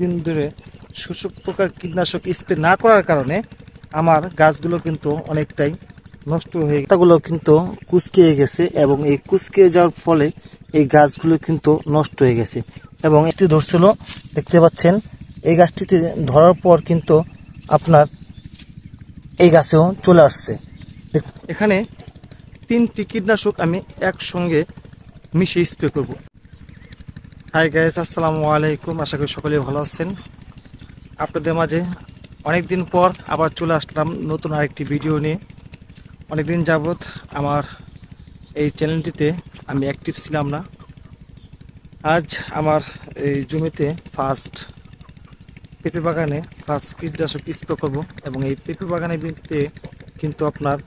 দিন ধরে শোষক প্রকার কীটনাশক স্প্রে না করার কারণে আমার গাছগুলো কিন্তু অনেকটাই নষ্ট হয়ে পাতাগুলো কিন্তু কুচকিয়ে গেছে এবং এই কুচকিয়ে যাওয়ার ফলে এই গাছগুলো কিন্তু নষ্ট হয়ে গেছে। এবং এটি ধরছিল, দেখতে পাচ্ছেন, এই গাছটিতে ধরার পর কিন্তু আপনার এই গাছেও চলে আসছে। এখানে তিনটি কীটনাশক আমি একসঙ্গে মিশিয়ে স্প্রে করব। হাই গাইস আসসালামু আলাইকুম। আশা করি সকলেই ভালো আছেন। আপনাদের মাঝে অনেক দিন পর আবার চলে আসলাম নতুন আরেকটি ভিডিও নিয়ে। অনেক দিন যাবৎ আমার এই চ্যানেলটিতে আমি অ্যাক্টিভ ছিলাম না। আজ আমার এই জমিতে ফার্স্ট পেঁপে বাগানে ফার্স্ট কীটনাশক স্প্রে করব এবং এই পেঁপে বাগানে কিন্তু আপনার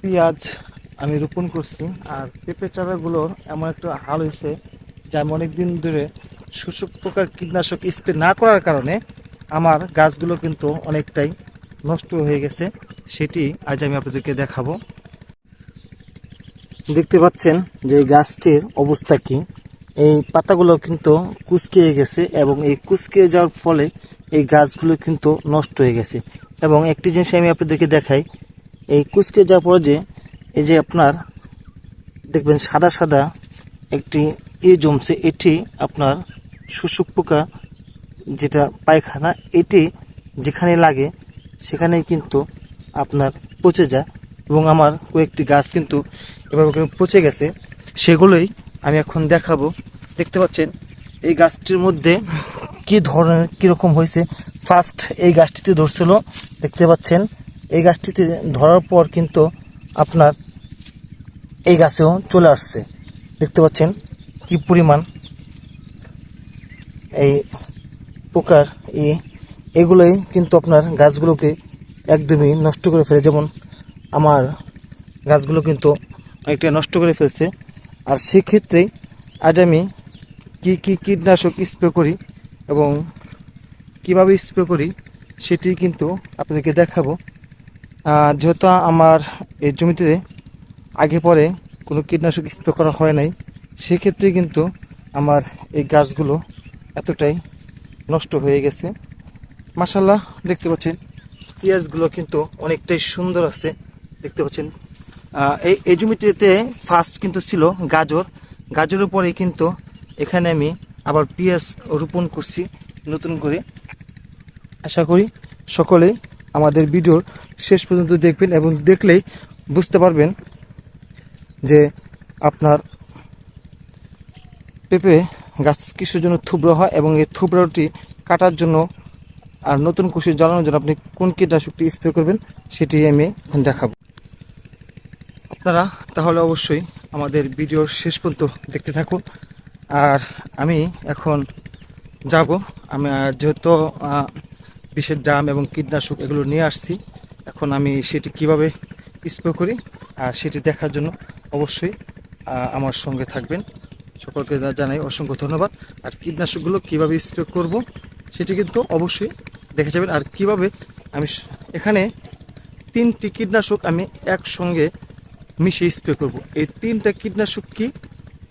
পেঁয়াজ আমি রোপণ করছি। আর পেঁপে চারাগুলোর এমন একটা হাল হয়েছে যা আমি অনেকদিন ধরে শোষক প্রকার কীটনাশক স্প্রে না করার কারণে আমার গাছগুলো কিন্তু অনেকটাই নষ্ট হয়ে গেছে। সেটি আজ আমি আপনাদেরকে দেখাবো। দেখতে পাচ্ছেন যে গাছটির অবস্থা কি। এই পাতাগুলো কিন্তু কুচকিয়ে গেছে এবং এই কুচকিয়ে যাওয়ার ফলে এই গাছগুলো কিন্তু নষ্ট হয়ে গেছে। এবং একটি জিনিস আমি আপনাদেরকে দেখাই। এই কুচকে যাওয়ার পরে যে এই যে আপনার, দেখবেন সাদা সাদা একটি ই জমছে, এটি আপনার শোষক পোকা যেটা পায়খানা, এটি যেখানে লাগে সেখানেই কিন্তু আপনার পচে যায়। এবং আমার কয়েকটি গাছ কিন্তু এভাবে পচে গেছে। সেগুলোই আমি এখন দেখাবো। দেখতে পাচ্ছেন, এই গাছটির মধ্যে কি ধরনের কীরকম হয়েছে? ফার্স্ট এই গাছটিতে ধরছিল, দেখতে পাচ্ছেন, এই গাছটিতে ধরার পর কিন্তু আপনার এই গাছেও চলে আসছে। দেখতে পাচ্ছেন কি পরিমাণ এই পোকার এই এগুলোই কিন্তু আপনার গাছগুলোকে একদমই নষ্ট করে ফেলে। যেমন আমার গাছগুলো কিন্তু অনেকটা নষ্ট করে ফেলছে। আর সেক্ষেত্রে আজ আমি কি কি কীটনাশক স্প্রে করি এবং কীভাবে স্প্রে করি সেটি কিন্তু আপনাদেরকে দেখাবো। যেহেতু আমার এই জমিতে আগে পরে কোনো কীটনাশক স্প্রে করা হয় নাই, সেক্ষেত্রে কিন্তু আমার এই গাছগুলো এতটাই নষ্ট হয়ে গেছে। মাসাল্লাহ দেখতে পাচ্ছেন, পেঁয়াজগুলো কিন্তু অনেকটাই সুন্দর আছে, দেখতে পাচ্ছেন। এই এই জমিটিতে ফার্স্ট কিন্তু ছিল গাজর। গাজরের পরে কিন্তু এখানে আমি আবার পেঁয়াজ রোপণ করছি নতুন করে। আশা করি সকলেই আমাদের ভিডিওর শেষ পর্যন্ত দেখবেন এবং দেখলেই বুঝতে পারবেন যে আপনার পেঁপে গাছ কিসের জন্য থুবড়ো হয় এবং এই থুবড়োটি কাটার জন্য আর নতুন কুশি জ্বালানোর জন্য আপনি কোন কীটনাশকটি স্প্রে করবেন সেটি আমি এখন দেখাবো। আপনারা তাহলে অবশ্যই আমাদের ভিডিওর শেষ পর্যন্ত দেখতে থাকুন। আর আমি এখন যাব। আমি যেহেতু বিষের ড্রাম এবং কীটনাশক এগুলো নিয়ে আসছি। এখন আমি সেটি কীভাবে স্প্রে করি আর সেটি দেখার জন্য অবশ্যই আমার সঙ্গে থাকবেন। সকলকে জানাই অসংখ্য ধন্যবাদ। আর কীটনাশকগুলো কীভাবে স্প্রে করব সেটি কিন্তু অবশ্যই দেখে যাবেন। আর কীভাবে আমি এখানে তিনটি কীটনাশক আমি একসঙ্গে মিশিয়ে স্প্রে করব। এই তিনটা কীটনাশক কি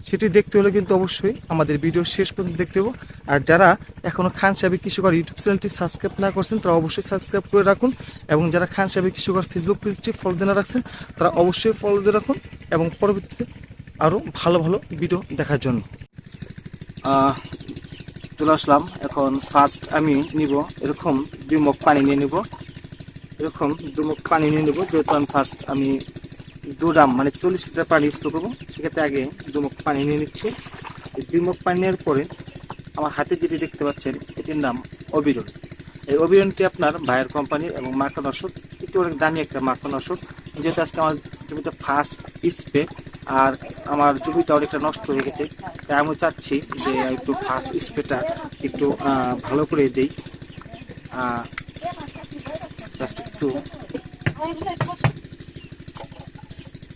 সেটি দেখতে হলে কিন্তু অবশ্যই আমাদের ভিডিও শেষ পর্যন্ত দেখতে হবে। আর যারা এখনও খান সাহেব কৃষকর ইউটিউব চ্যানেলটি সাবস্ক্রাইব না করছেন, তারা অবশ্যই সাবস্ক্রাইব করে রাখুন এবং যারা খান সাহেব কৃষকর ফেসবুক পেজটি ফলো দিয়ে রাখছেন, তারা অবশ্যই ফলো দিয়ে রাখুন এবং পরবর্তীতে আরও ভালো ভালো ভিডিও দেখার জন্য। চলে আসলাম। এখন ফার্স্ট আমি নিব এরকম দুই মগ পানি নিয়ে নিব। এরকম দু মগ পানি নিয়ে নেব, যেহেতু আমি ফার্স্ট আমি দু ড্রাম মানে চল্লিশ লিটার পানি স্টোর করব। সেক্ষেত্রে আগে দু মগ পানি নিয়ে নিচ্ছি। এই দুই মগ পানি নেওয়ার পরে আমার হাতে যেটি দেখতে পাচ্ছেন, এটির নাম অবিরল। এই অবিরনটি আপনার ভাইয়ের কোম্পানির এবং মাখানাশক এটি অনেক দামি একটা মাখানাশক যেহেতু আজকে আমার জমিতে ফার্স্ট স্প্রে আর আমার জমিটা অনেকটা নষ্ট হয়ে গেছে, তাই আমি চাচ্ছি যে একটু ফার্স্ট স্প্রেটা একটু ভালো করে দিই। just একটু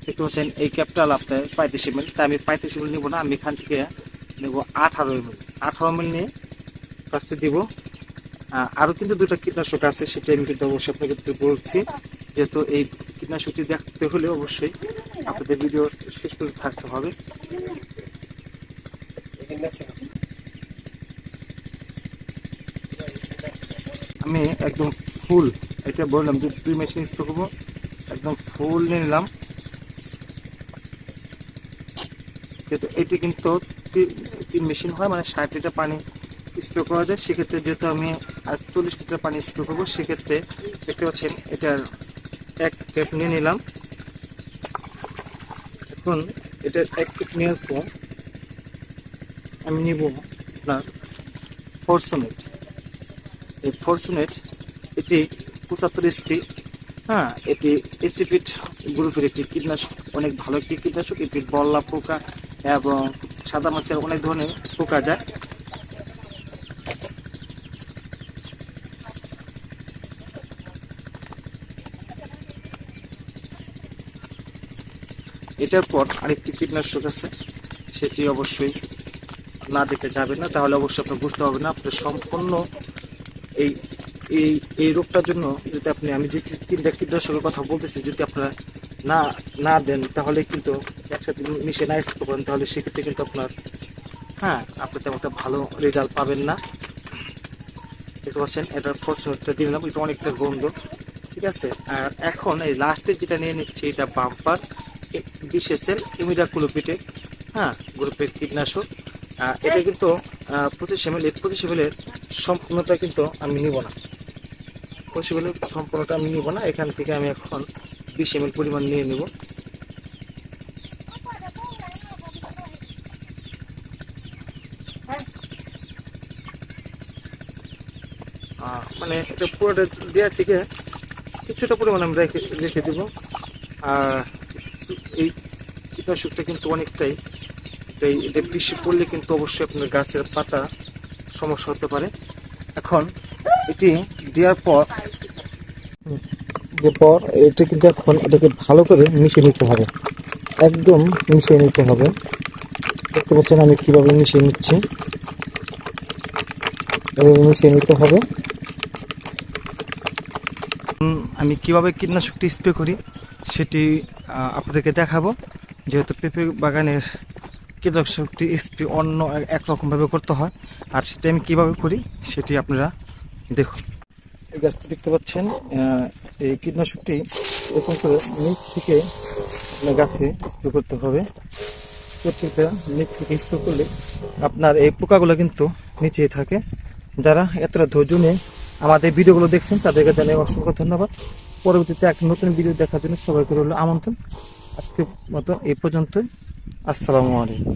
দেখতে হচ্ছেন এই ক্যাপটা আপনার পঁয়ত্রিশ এমএল তাই আমি পঁয়ত্রিশ এমএল নেব না, আমি এখান থেকে নেব আঠারো এমএল আঠারো এমএল নিয়ে ফার্স্টে দিব। আরও কিন্তু দুটো কীটনাশক আছে, সেটা আমি কিন্তু অবশ্যই আপনাকে বলছি। যেহেতু এই কীটনাশকটি দেখতে হলে অবশ্যই আপনাদের ভিডিও শেষ করে থাকতে হবে। আমি একদম ফুল এটা বললাম যে দুই মেশিন স্প্রে করব। একদম ফুল নিয়ে নিলাম। কিন্তু এটি কিন্তু তিন মেশিন হয় মানে ষাট লিটার পানি স্প্রে করা যায়, সেক্ষেত্রে যেহেতু আমি চল্লিশ লিটার পানি স্প্রে করব, সেক্ষেত্রে দেখতে পাচ্ছেন এটার এক টেপ নিয়ে নিলাম। এখন এটার এক টেপ নেওয়ার পর আমি নিব আপনার ফোরসোনেট এই ফরচুনেট এটি পঁচাত্তর এসপি হ্যাঁ এটি এসিফিট গ্রুপের একটি কীটনাশক, অনেক ভালো একটি কীটনাশক, এটি বল্লা পোকা এবং সাদা মাছের অনেক ধরনের পোকা যায়। এটার পর আরেকটি কীটনাশক আছে, সেটি অবশ্যই না দিতে যাবেন না, তাহলে অবশ্যই আপনার বুঝতে হবে না, আপনার সম্পূর্ণ এই এই এই রোগটার জন্য যদি আপনি, আমি যে তিনটা কীটনাশকের কথা বলতেছি, যদি আপনারা না না দেন, তাহলে কিন্তু একসাথে মিশে না স্প্রে করেন তাহলে সেক্ষেত্রে কিন্তু আপনার হ্যাঁ আপনি তেমন একটা ভালো রেজাল্ট পাবেন না। দেখতে পাচ্ছেন এটার ফসলটা দিলাম এটা অনেকটা গন্ধ ঠিক আছে? আর এখন এই লাস্টে যেটা নিয়ে নিচ্ছি এটা বাম্পার বিশেষ ইমিডাকুলোপিটে হ্যাঁ গ্রুপের কীটনাশক। এটা কিন্তু আহ, প্রতি সেমেলের প্রতি সেমেলের সম্পূর্ণটা কিন্তু আমি নিব না। প্রতি সেমেলের সম্পূর্ণটা আমি নিব না এখান থেকে আমি এখন বিশ এম পরিমাণ নিয়ে নিব। মানে এটা পুরোটা দেওয়ার থেকে কিছুটা পরিমাণ আমি রেখে রেখে দেবো। আর এই কীটনাশকটা কিন্তু অনেকটাই এই এটা বৃষ্টি পড়লে কিন্তু অবশ্যই আপনার গাছের পাতা সমস্যা হতে পারে। এখন এটি দেওয়ার পর দেওয়ার পর এটা কিন্তু এখন এটাকে ভালো করে মিশিয়ে নিতে হবে। একদম মিশিয়ে নিতে হবে। দেখতে পাচ্ছেন আমি কীভাবে মিশিয়ে নিচ্ছি। এভাবে মিশিয়ে নিতে হবে। আমি কীভাবে কীটনাশকটি স্প্রে করি সেটি আপনাদেরকে দেখাবো। যেহেতু পেঁপে বাগানের কীটনাশকটি স্প্রে অন্য এক- একরকমভাবে করতে হয়, আর সেটা আমি কীভাবে করি সেটি আপনারা দেখুন। এই গাছটি দেখতে পাচ্ছেন এই কীটনাশকটি এরকম করে নিচ থেকে গাছে স্প্রে করতে হবে। প্রত্যেকটা নিচ থেকে স্প্রে করলে আপনার এই পোকাগুলো কিন্তু নিচেই থাকে। যারা এতটা ধৈর্য নিয়ে আমাদের ভিডিওগুলো দেখছেন, তাদেরকে জানাই অসংখ্য ধন্যবাদ। পরবর্তীতে এক নতুন ভিডিও দেখার জন্য সবাইকে রইল আমন্ত্রণ। আজকে মতো এই পর্যন্তই। আসসালামু আলাইকুম।